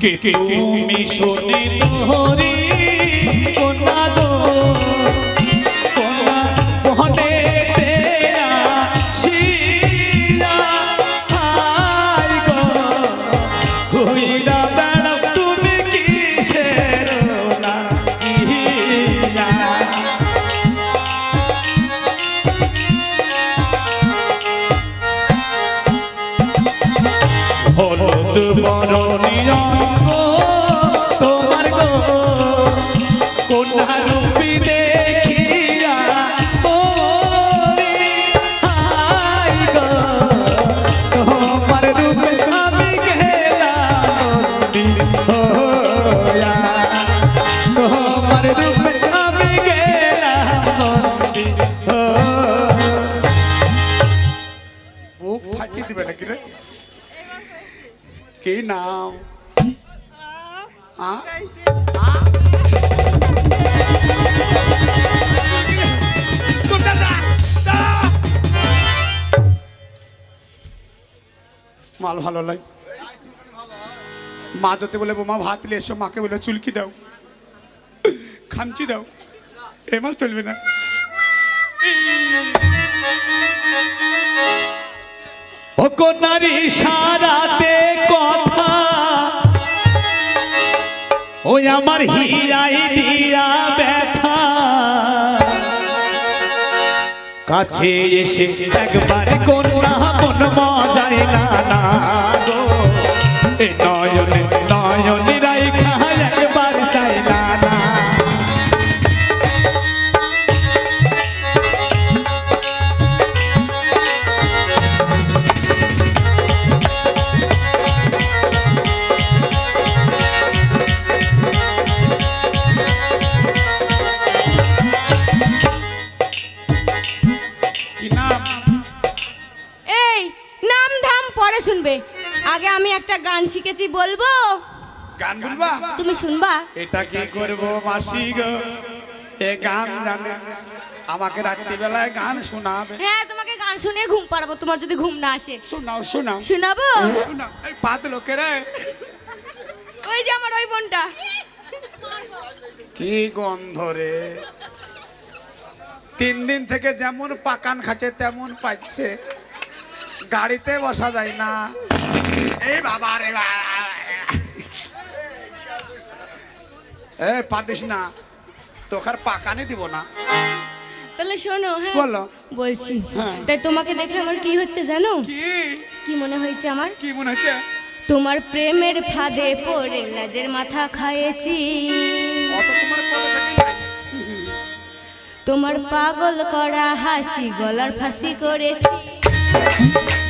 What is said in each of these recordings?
কে কে তুমি মিশনে তোহরি কোনা গো মাল ভালো লাই মা যদি বলে, বোমা, ভাত নিয়ে এসো। মাকে বলে, চুলকি দাও, খামচি দাও। এ মাল চলবে না। ও কন্যারি সারাতে ওই আমার হিয়াই দিয়া ব্যথা। কাছে এসে একবার কন্যা মন একটা গান শিখেছি বলব? গান বলবা? তুমি শুনবা? এটা কি করব মাসি গো? এ গান জানে। আমাকে রাত্রিবেলায় গান শোনাবে। হ্যাঁ তোমাকে গান শুনিয়ে ঘুম পাড়াবো তোমার যদি ঘুম না আসে। শোনাও শোনাও। শোনাবো? শোনাও। এই পাত লোকেরা। ওই যে আমার ওই বোনটা। কি গন্ধ রে। তিন দিন থেকে যেমন পাকান খাচ্ছে তেমন পাচ্ছে। গাড়িতে বসা যায় না। এই বাবা রে। এ না। তোকার পাকানে দিব না। তাহলে শোনো হ্যাঁ বলো। বলছি। হ্যাঁ। তাই তোমাকে দেখে আমার কি হচ্ছে জানো? কি? কি মনে হয়েছে আমার? কি মনে হচ্ছে? তোমার প্রেমের ফাঁদে পড়ে লাজের মাথা নাই? তোমার পাগল করা হাসি গলার ফাঁসি করেছি। Mm-hmm.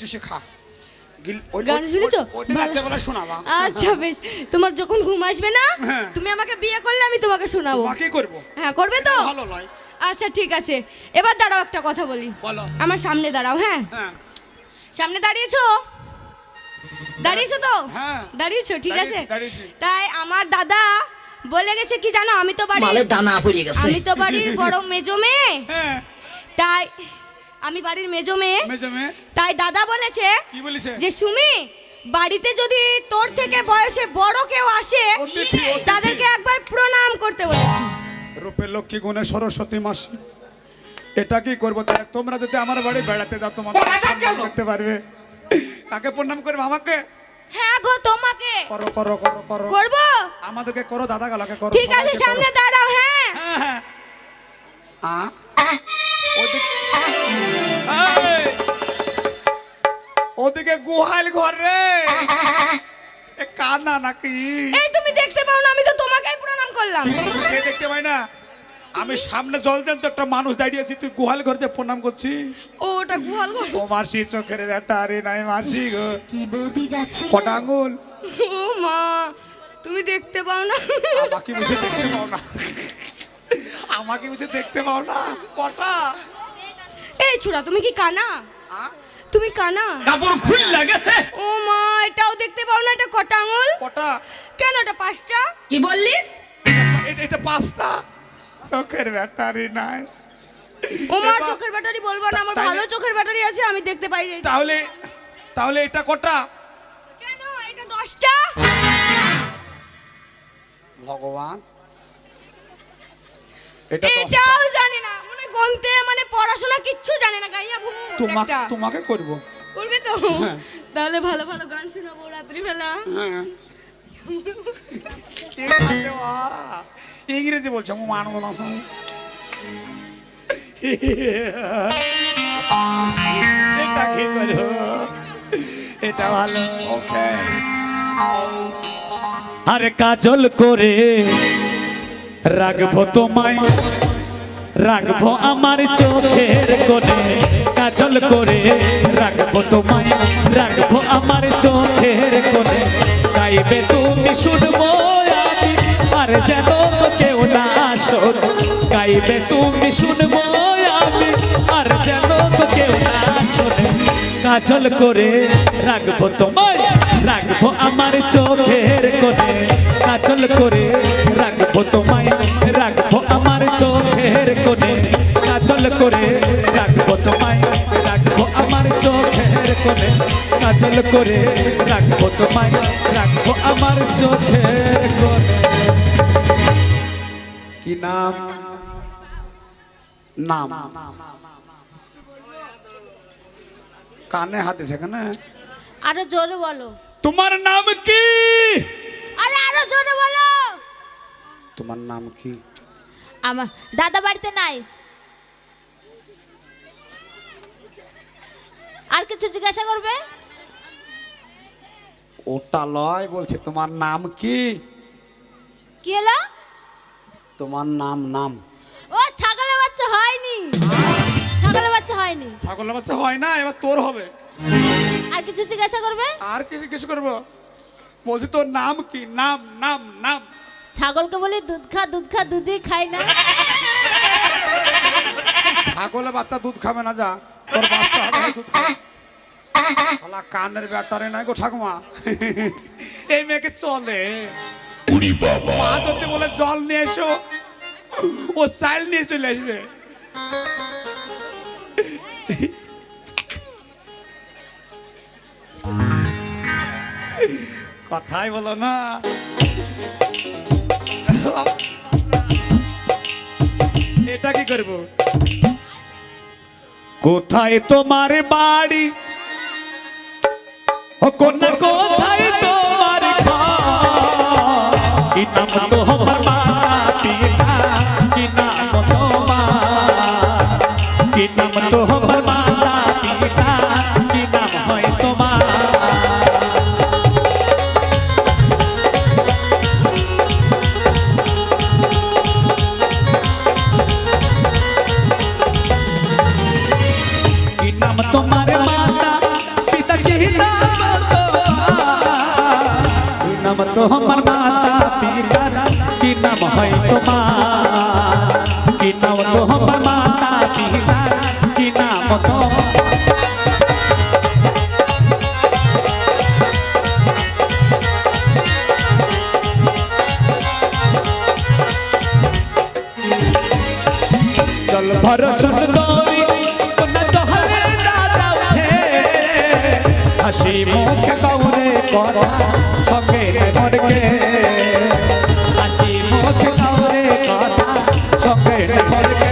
চুষে খা গান শুনেছো? আচ্ছা বেশ। তোমার যখন ঘুম আসবে না হ্যাঁ। তুমি আমাকে বিয়ে করলে আমি তোমাকে শোনাবো। করব। হ্যাঁ করবে তো? ভালো নয়। আচ্ছা ঠিক আছে। এবার দাঁড়াও একটা কথা বলি। আমার সামনে দাঁড়াও হ্যাঁ। হ্যাঁ। সামনে দাঁড়িয়েছো? দাঁড়িয়েছো তো? হ্যাঁ। দাঁড়িয়েছো ঠিক আছে। তাই আমার দাদা বলে গেছে কি জানো আমি তো বাড়ির মালের দানা পড়ে গেছে। আমি তো বাড়ির বড় মেজো মেয়ে। হ্যাঁ। তাই আমি বাড়ির মেজো মেয়ে। মেজো মেয়ে? তাই দাদা বলেছে কি বলেছে? যে সুমি বাড়িতে যদি তোর থেকে বয়সে বড় কেউ আসে। তাদেরকে একবার প্রণাম করতে বলেছি। রূপে লক্ষ্মী গুণে সরস্বতী মাসি। এটা কি করব তোমরা যদি আমার বাড়ি বেড়াতে যাও তোমাকে সম্মান করতে পারবে। কাকে প্রণাম করবে? আমাকে? হ্যাঁ গো তোমাকে। করো করো করো করো। করব? আমাদেরকে করো দাদা গালাকে করো ঠিক আছে সামনে। দাঁড়াও হ্যাঁ। হ্যাঁ, হ্যাঁ। আ? ওদিক-! ওদিকে গুহাল ঘর রে! এ কানা নাকি? এই তুমি দেখতে পাও না আমি তো তোমাকেই প্রণাম করলাম। কে দেখতে পাই না? আমি সামনে জল দেন তো একটা মানুষ দাঁড়িয়ে আছি তুই গুহাল ঘরতে প্রণাম করছি ও ওটা গুহাল ঘর? ও মাসি চোখের ব্যাটা আরে নাই মাসি গো। কি বৌদি যাচ্ছে? কটা আঙ্গুল ও মা তুমি দেখতে পাও না। আমাকে বুঝে দেখতে পাও না। আমাকে বুঝে দেখতে পাও না। কটা? এই ছোড়া তুমি কি কানা? আ? তুমি কানা? কাপড় খুল লাগেছে। ও মা এটাও দেখতে পাও না এটা কটা আঙুল? কটা? কেন এটা পাঁচটা? কি বললিস? এটা- এটা পাঁচটা। চোখের ব্যাটা আরে নাই। ও মা চোখের ব্যাটারি বলব না আমার ভালো চোখের ব্যাটারি আছে আমি দেখতে পাই যাই তাহলে তাহলে এটা কটা? কেন? এটা দশটা? ভগবান। এটা দশটা। এটাও জানি না মানে গন্তে মানে পড়াশোনা কিচ্ছু জানে না গাইয়া ভূত তোমাকে তোমাকে করব। করবে তো? হ্যাঁ। তাহলে ভালো ভালো গান শোনাবো রাত্রি বেলা হ্যাঁ। ঠিক আছে মা। ইংরেজি বলছো আমি মানব না। এটা কি করো? এটা ভালো। ওকে আরে কাজল করে রাখব তোমায়। রাখব আমার চোখের কোণে, কাজল করে রাখব তোমায়, রাখব আমার চোখের কোণে। গাইবে তুমি শুনব আমি, আর যেন কেউ না শোন গাইবে তুমি শুনব আমি, আর যেন কেউ না শোনে কাজল করে রাখব তোমায়, রাখব আমার চোখের কোণে। কাজল করে রাখব তোমায়, রাখব আমার কাজল করে রাখব তোমায় রাখব আমার চোখের কোণে কাজল করে রাখব তোমায় রাখব আমার চোখের কোণে কি নাম? নাম। কানে হাতে সেখানে আরও জোরে বলো। তোমার নাম কি? আরে আরও জোরে বলো। তোমার নাম কি? আমার দাদা বাড়িতে নাই। আর কিছু জিজ্ঞাসা করবে? ওটা লয় বলছে তোমার নাম কি? কি হলো? তোমার নাম নাম। ও ছাগলের বাচ্চা হয়নি। ছাগলের বাচ্চা হয়নি। ছাগলের বাচ্চা হয় না এবার তোর হবে। আর কিছু জিজ্ঞাসা করবে? আর কি জিজ্ঞেস করব? বলছি তোর নাম কি? নাম নাম নাম। ছাগলকে বলি দুধ খা দুধ খা দুধই খাই না। ছাগলের বাচ্চা দুধ খাবে না যা। তোর বাচ্চা হবে না দুধ খাবে শালা কানের ব্যাটারে নাই গো ঠাকুমা। এই মেয়েকে চলে। মা যদি বলে জল নিয়ে এসো। ও চাইল নিয়ে চলে আসবে। কথাই বলো না। এটা কি করব? কোথায় তোমার বাড়ি কন্যা কোথায় তোমার ঘর? নাম তোমার মাতা পিতা কি নাম তোমার মাতা পিতা কি নাম তোমার কি নাম তোমার মাতা পিতা কি নাম হয় তোমার কি নাম তোমার মাতা পিতা কি নাম তোমার জল ভরসন হাসি মুখে কাউরে কথা সঙ্গে মরকে হাসি মুখে কাউরে কথা সঙ্গে মরকে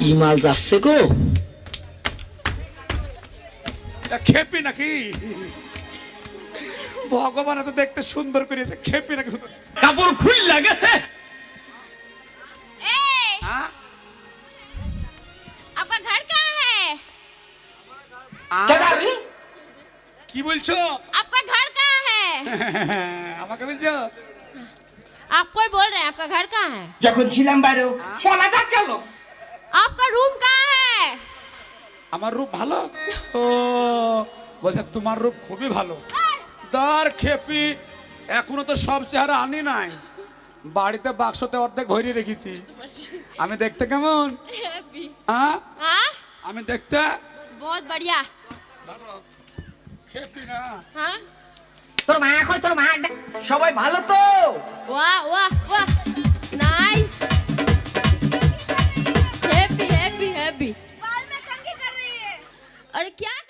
ই মাল যাচ্ছে গো। খেপি নাকি? ভগবান এত দেখতে সুন্দর করেছে খেপে নাকি কাপড় খুল লাগেছে হ্যাঁ? কি বলছো? আপনার ঘর কাহা আমাকে বলছো? যখন ছিলাম বাইরে হ্যাঁ। বলা যাক গেল আমার রূপ ভালো? ও বলছে তোমার রূপ খুবই ভালো। তার খেপি এখনও তো সব চেহারা আনি নাই। বাড়িতে বাক্সতে অর্ধেক ভরি রেখেছি। আমি দেখতে কেমন? হ্যাঁ? আমি দেখতে? তোর তোর সবাই ভালো তো? আরে ওয়াহ